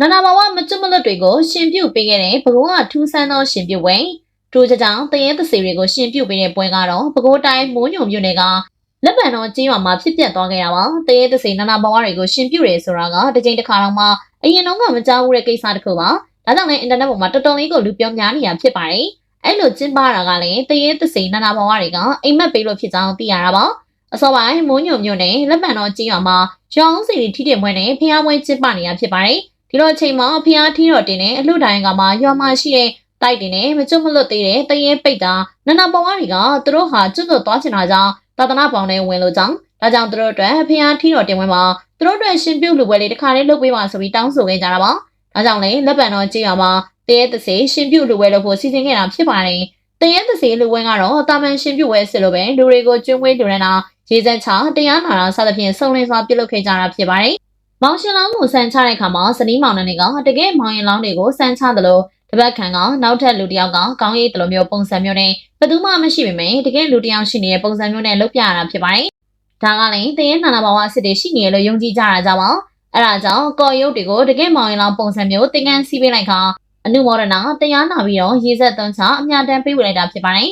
နန္ဒဘဝမကျွတ်မလွတ်တွေကိုရှင်ပြုတ်ပေးခဲ့တဲ့ဘဂဝါထူးဆန်းသောရှင်ပြုတ်ဝဲထိုးကြောင်တရေသစေတွေကိုရှင်ပြုတ်ပေးတဲ့ပွဲကတော့ပဲခူးတိုင်းမိုးညုံမြို့နယ်ကလက်ပံတော်ကြီးရွာမှာဖြစ်ပျက်သွားခဲ့တာပါတရေသစေနန္ဒဘဝတွေကိုရှင်ပြုတ်ရဲဆိုတာကတစ်ချိန်တစ်ခါတော့မှအရင်တော့ကမကြားဘူးတဲ့ကိစ္စတစ်ခုပါဒါကြောင့်လည်းအင်တာနက်ပေါ်မှာတော်တော်လေးကိုလူပြောများနေတာဖြစ်ပါတယ်အဲ့လိုကျင်းပတာကလည်းတရေသစေနန္ဒဘဝတွေကအိမ်မက်ပေးလို့ဖြစ်ကြောင်းသိရတာပါအစောပိုင်းမိုးညုံမြို့နယ်လက်ပံတော်ကြီးရွာမှာရောင်းစီထိတဲ့ပွဲနဲ့ဖျားပွဲကျင်းပနေတာဖြစ်ပါတယ် ဒီလိုအချိန်မှာဖျားထီးတော်တင်တဲ့အလှတိုင်းကမှရွာမှာရှိတဲ့တိုက်တင်နဲ့မကျွတ်မလွတ်သေးတဲ့တရေပိတ်တာနန္ဒဘဝတွေကသူတို့ဟာကျွတ်လွတ်သွားချင်တာကြောင့်သာသနာပေါင်းနဲ့ဝင်လို့ကြောင်းဒါကြောင့်သူတို့အတွက်ဖျားထီးတော်တင်ပွဲမှာသူတို့အတွက်ရှင်ပြုတ်လူပွဲလေးတစ်ခါလေးလုပ်ပေးပါဆိုပြီးတောင်းဆိုခဲ့ကြတာပါဒါကြောင့်လေလက်ပံတော်ကြီးရွာမှာတရေသစေရှင်ပြုတ်လူပွဲလုပ်ဖို့စီစဉ်ခဲ့တာဖြစ်ပါတယ်တရေသစေလူပွဲကတော့တာမန်ရှင်ပြုတ်ပွဲစစ်လို့ပဲလူတွေကိုကျွေးမွေးလူရန်တာရေစက်ချတရားနာတာစသဖြင့်စုံလင်စွာပြုလုပ်ခဲ့ကြတာဖြစ်ပါတယ် မောင်ရှင်လောင်းကိုစမ်းချတဲ့အခါမှာဇနီးမောင်နှံတွေကတကယ်မောင်ရင်လောင်းတွေကိုစမ်းချသလိုတပတ်ခန့်ကနောက်ထပ်လူတစ်ယောက်ကကောင်းရည်တလိုမျိုးပုံစံမျိုးနဲ့ဘယ်သူမှမရှိပေမဲ့တကယ်လူတစ်ယောက်ရှိနေတဲ့ပုံစံမျိုးနဲ့လုပ်ပြရတာဖြစ်ပါတယ်။ဒါကလည်းတရင်နာနာဘဝအစ်စ်တွေရှိနေရလို့ယုံကြည်ကြတာကြောင့်ပါ။အဲဒါကြောင့်ကော်ရုပ်တွေကိုတကယ်မောင်ရင်လောင်းပုံစံမျိုးတင်ကန်းစီးပေးလိုက်ခါအနုမောဒနာတရားနာပြီးတော့ရေဆက်သွန်းချအမြတမ်းပေးဝေလိုက်တာဖြစ်ပါတယ်